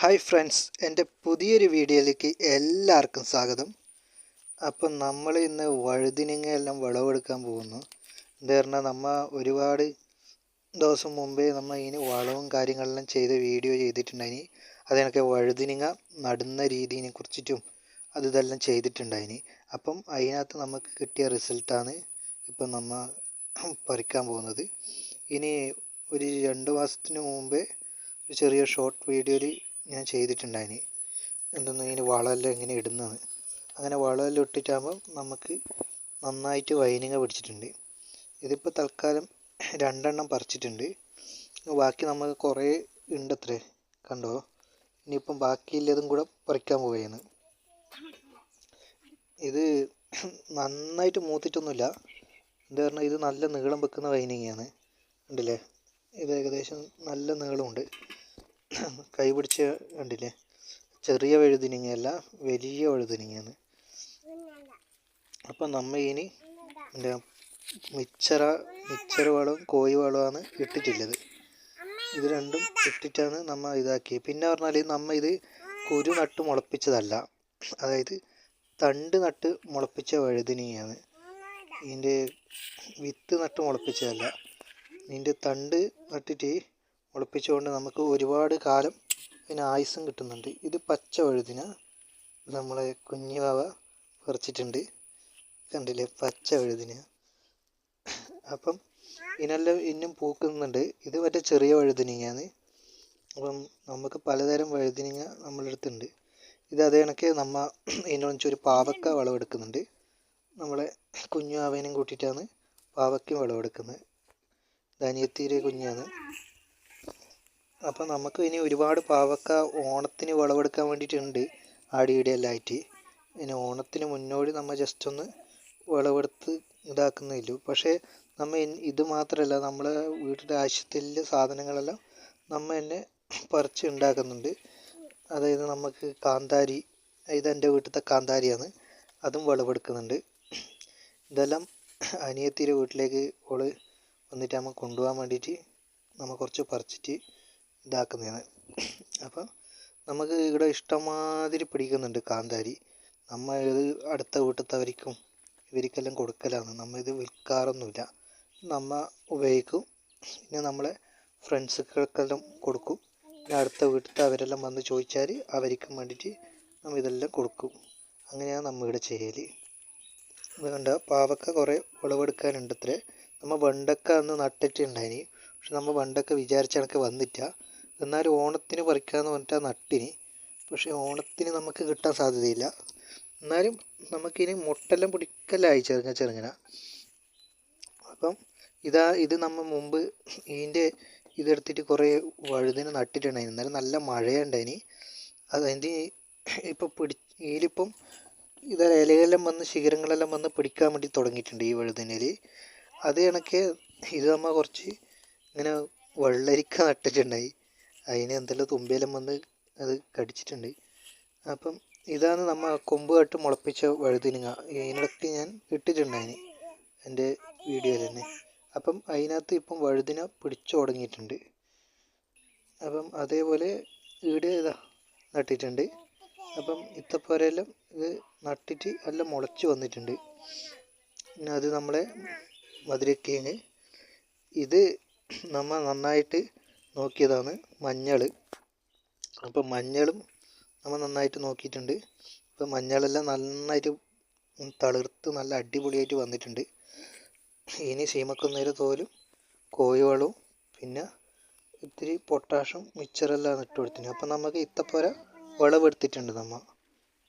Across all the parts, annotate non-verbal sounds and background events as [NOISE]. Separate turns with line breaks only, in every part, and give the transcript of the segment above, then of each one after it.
Hi friends എന്റെ പുതിയൊരു വീഡിയോയിലേക്ക് എല്ലാവർക്കും സ്വാഗതം. അപ്പം നമ്മൾ ഇന്ന് വഴുതിനങ്ങയെല്ലാം വിളവെടുക്കാൻ പോകുന്നു. എന്താ പറഞ്ഞാൽ നമ്മൾ ഒരുപാട് ദിവസം മുമ്പേ നമ്മൾ ഇതിന് വളവും കാര്യങ്ങളെല്ലാം ചെയ്ത വീഡിയോ ചെയ്തിട്ടുണ്ടായിനി. അതിനൊക്കെ വഴുതിനങ്ങ നടുന്ന രീതിയെ കുറിച്ചിട്ടും അത് ഇതെല്ലാം ചെയ്തിട്ടുണ്ടായിനി. അപ്പം അതിനകത്ത് നമുക്ക് കിട്ടിയ റിസൾട്ടാണ് ഇപ്പം നമ്മൾ പറിക്കാൻ പോകുന്നത്. ഇനി ഒരു രണ്ട് മാസത്തിന് മുമ്പേ ഒരു ചെറിയ ഷോർട്ട് വീഡിയോയിൽ ഞാൻ ചെയ്തിട്ടുണ്ടായിന് എന്തെന്ന് ഇതിന് വളമെല്ലാം ഇങ്ങനെ ഇടുന്നത്. അങ്ങനെ വളമെല്ലാം ഇട്ടിട്ടാകുമ്പം നമുക്ക് നന്നായിട്ട് വൈനിങ്ങ പിടിച്ചിട്ടുണ്ട്. ഇതിപ്പോൾ തൽക്കാലം രണ്ടെണ്ണം പറിച്ചിട്ടുണ്ട്. ബാക്കി നമുക്ക് കുറേ ഉണ്ടത്രേ കണ്ടോ? ഇനിയിപ്പം ബാക്കിയുള്ളതും കൂടെ പറിക്കാൻ പോവുകയാണ്. ഇത് നന്നായിട്ട് മൂത്തിട്ടൊന്നുമില്ല. എന്താ പറഞ്ഞാൽ ഇത് നല്ല നീളം വെക്കുന്ന വൈനിങ്ങാണ്. ഉണ്ടല്ലേ ഇത് ഏകദേശം നല്ല നീളമുണ്ട്. [CLEARS THROAT] കൈ പിടിച്ച് കണ്ടില്ലേ? ചെറിയ വഴുതിനിങ്ങയല്ല വലിയ വഴുതിനിങ്ങയാണ്. അപ്പം നമ്മ ഇനി എന്താ മിച്ചറ മിച്ചർ വളവും കോഴി വളവുമാണ് ഇട്ടിട്ടുള്ളത്. ഇത് രണ്ടും ഇട്ടിട്ടാണ് നമ്മൾ ഇതാക്കിയത് പിന്നെ പറഞ്ഞാൽ നമ്മൾ ഇത് കുരു നട്ട് മുളപ്പിച്ചതല്ല. അതായത് തണ്ട് നട്ട് മുളപ്പിച്ച വഴുതിനിങ്ങയാണ്. ഇതിന്റെ വിത്ത് നട്ട് മുളപ്പിച്ചതല്ല. ഇതിന്റെ തണ്ട് നട്ടിട്ട് മുളപ്പിച്ചുകൊണ്ട് നമുക്ക് ഒരുപാട് കാലം അതിന് ആയുസ്സും കിട്ടുന്നുണ്ട്. ഇത് പച്ച വഴുതിന നമ്മളെ കുഞ്ഞുവാവ പറിച്ചിട്ടുണ്ട്. കണ്ടില്ലേ? പച്ച വഴുതിന. അപ്പം ഇതിനെല്ലാം ഇന്നും പൂക്കുന്നുണ്ട്. ഇത് മറ്റേ ചെറിയ വഴുതിനിങ്ങയാണ് അപ്പം നമുക്ക് പലതരം വഴുതിനിങ്ങ നമ്മളുടെ അടുത്തുണ്ട് ഇത് അതേ കണക്ക് നമ്മ ഇതിനൊന്നിച്ച് ഒരു പാവക്ക വളവെടുക്കുന്നുണ്ട് നമ്മളെ കുഞ്ഞു ആവേനും കൂട്ടിയിട്ടാണ് പാവയ്ക്കും വിളവെടുക്കുന്നത് ധനിയത്തീരെ കുഞ്ഞാണ്. അപ്പം നമുക്ക് ഇനി ഒരുപാട് പാവക്ക ഓണത്തിന് വിളവെടുക്കാൻ വേണ്ടിയിട്ടുണ്ട് ആടിയിടെയെല്ലാം ആയിട്ട്. ഇനി ഓണത്തിന് മുന്നോടി നമ്മൾ ജസ്റ്റ് ഒന്ന് വിളവെടുത്ത് ഇതാക്കുന്നില്ലു പക്ഷേ നമ്മൾ ഇത് മാത്രമല്ല നമ്മളെ വീട്ടിലെ ആവശ്യത്തിലെ സാധനങ്ങളെല്ലാം നമ്മൾ തന്നെ പറിച്ച് ഉണ്ടാക്കുന്നുണ്ട് അതായത് നമുക്ക് കാന്താരി ഇത് എന്റെ വീട്ടിലത്തെ കാന്താരിയാണ്. അതും വിളവെടുക്കുന്നുണ്ട്. ഇതെല്ലാം അനിയത്തിയുടെ വീട്ടിലേക്ക് ഓൾ വന്നിട്ട് നമ്മൾ കൊണ്ടുപോകാൻ വേണ്ടിയിട്ട് നമ്മൾ കുറച്ച് പറിച്ചിട്ട് ഇതാക്കുന്നതാണ്. അപ്പം നമുക്ക് ഇവിടെ ഇഷ്ടംമാതിരി പിടിക്കുന്നുണ്ട് കാന്താരി. നമ്മൾ ഇത് അടുത്ത വീട്ടിലത്തവർക്കും ഇവർക്കെല്ലാം കൊടുക്കലാണ്. നമ്മൾ ഇത് വിൽക്കാറൊന്നുമില്ല. നമ്മൾ ഉപയോഗിക്കും. പിന്നെ നമ്മളെ ഫ്രണ്ട്സുകൾക്കെല്ലാം കൊടുക്കും. പിന്നെ അടുത്ത വീട്ടിലത്തെ അവരെല്ലാം വന്ന് ചോദിച്ചാൽ അവർക്കും വേണ്ടിയിട്ട് നമ്മൾ ഇതെല്ലാം കൊടുക്കും. അങ്ങനെയാണ് നമ്മൾ ഇവിടെ ചെയ്യൽ അതുകൊണ്ട് പാവക്ക കുറേ വിളവെടുക്കാനുണ്ട് അത്രേ നമ്മൾ വെണ്ടക്ക അന്ന് നട്ടിട്ടുണ്ടായിനി. പക്ഷെ നമ്മൾ വെണ്ടക്ക വിചാരിച്ച കണക്ക് വന്നില്ല. എന്നാലും ഓണത്തിന് പറിക്കാമെന്ന് ആ നട്ടിന്. പക്ഷേ ഓണത്തിന് നമുക്ക് കിട്ടാൻ സാധ്യതയില്ല. എന്നാലും നമുക്കിനി മുട്ടെല്ലാം പിടിക്കലായി ചെറുങ്ങ ചെറുങ്ങന. അപ്പം ഇതാ ഇത് നമ്മൾ മുമ്പ് ഇതിന്റെ ഇതെടുത്തിട്ട് കുറേ വഴുതിന് നട്ടിട്ടുണ്ടായിരുന്നു. എന്നാലും നല്ല മഴയുണ്ടായിന്. അതിന്റെ ഇപ്പോൾ പിടി ഇതിലിപ്പം ഇത് ഇലയെല്ലാം വന്ന് ശിഖരങ്ങളെല്ലാം വന്ന് പിടിക്കാൻ വേണ്ടി തുടങ്ങിയിട്ടുണ്ട് ഈ വഴുതിനിൽ അത് കണക്കെ ഇത് നമ്മൾ കുറച്ച് ഇങ്ങനെ വെള്ളരിക്ക നട്ടിട്ടുണ്ടായി. അതിന് എന്തെല്ലാം തുമ്പിയെല്ലാം വന്ന് അത് കടിച്ചിട്ടുണ്ട്. അപ്പം ഇതാണ് നമ്മൾ കൊമ്പ് കട്ട് മുളപ്പിച്ച വഴുതിനങ്ങ. ഇതിനിടയ്ക്ക് ഞാൻ ഇട്ടിട്ടുണ്ട് അതിന് എന്റെ വീഡിയോയിൽ തന്നെ. അപ്പം അതിനകത്ത് ഇപ്പം വഴുതിന പിടിച്ചു തുടങ്ങിയിട്ടുണ്ട്. അപ്പം അതേപോലെ ഇവിടെ ഇതാ നട്ടിട്ടുണ്ട്. അപ്പം ഇത്തപ്പോരെല്ലാം ഇത് നട്ടിട്ട് നല്ല മുളച്ച് വന്നിട്ടുണ്ട്. പിന്നെ അത് നമ്മളെ മധുരക്കിഴങ്ങ് ഇത് നമ്മൾ നന്നായിട്ട് നോക്കിയതാണ് മഞ്ഞൾ. അപ്പം മഞ്ഞളും നമ്മൾ നന്നായിട്ട് നോക്കിയിട്ടുണ്ട്. അപ്പോൾ മഞ്ഞളെല്ലാം നന്നായിട്ട് തളിർത്ത് നല്ല അടിപൊളിയായിട്ട് വന്നിട്ടുണ്ട്. ഇനി സീമക്കുന്നേര തോലും കോഴിവളവും പിന്നെ ഇത്തിരി പൊട്ടാഷും മിക്സറെല്ലാം ഇട്ട് കൊടുത്തിട്ടുണ്ട്. അപ്പം നമുക്ക് ഇത്തപ്പോര വിളവെടുത്തിട്ടുണ്ട് നമ്മൾ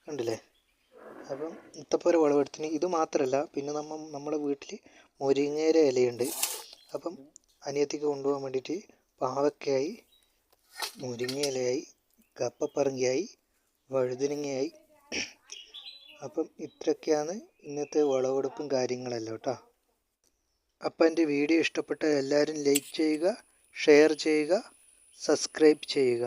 കണ്ടില്ലേ? അപ്പം ഇത്തപ്പോര വിളവെടുത്തിന് ഇത് മാത്രമല്ല പിന്നെ നമ്മൾ നമ്മുടെ വീട്ടിൽ മുരിങ്ങേര ഇലയുണ്ട്. അപ്പം അനിയത്തിക്ക് കൊണ്ടുപോകാൻ വേണ്ടിയിട്ട് പാവക്കയായി മുരിങ്ങയിലയായി കപ്പപ്പറങ്കിയായി വഴുതനങ്ങയായി. അപ്പം ഇത്രയൊക്കെയാണ് ഇന്നത്തെ വിളവെടുപ്പും കാര്യങ്ങളെല്ലാം കേട്ടോ. അപ്പം എന്റെ വീഡിയോ ഇഷ്ടപ്പെട്ട എല്ലാവരും ലൈക്ക് ചെയ്യുക ഷെയർ ചെയ്യുക സബ്സ്ക്രൈബ് ചെയ്യുക.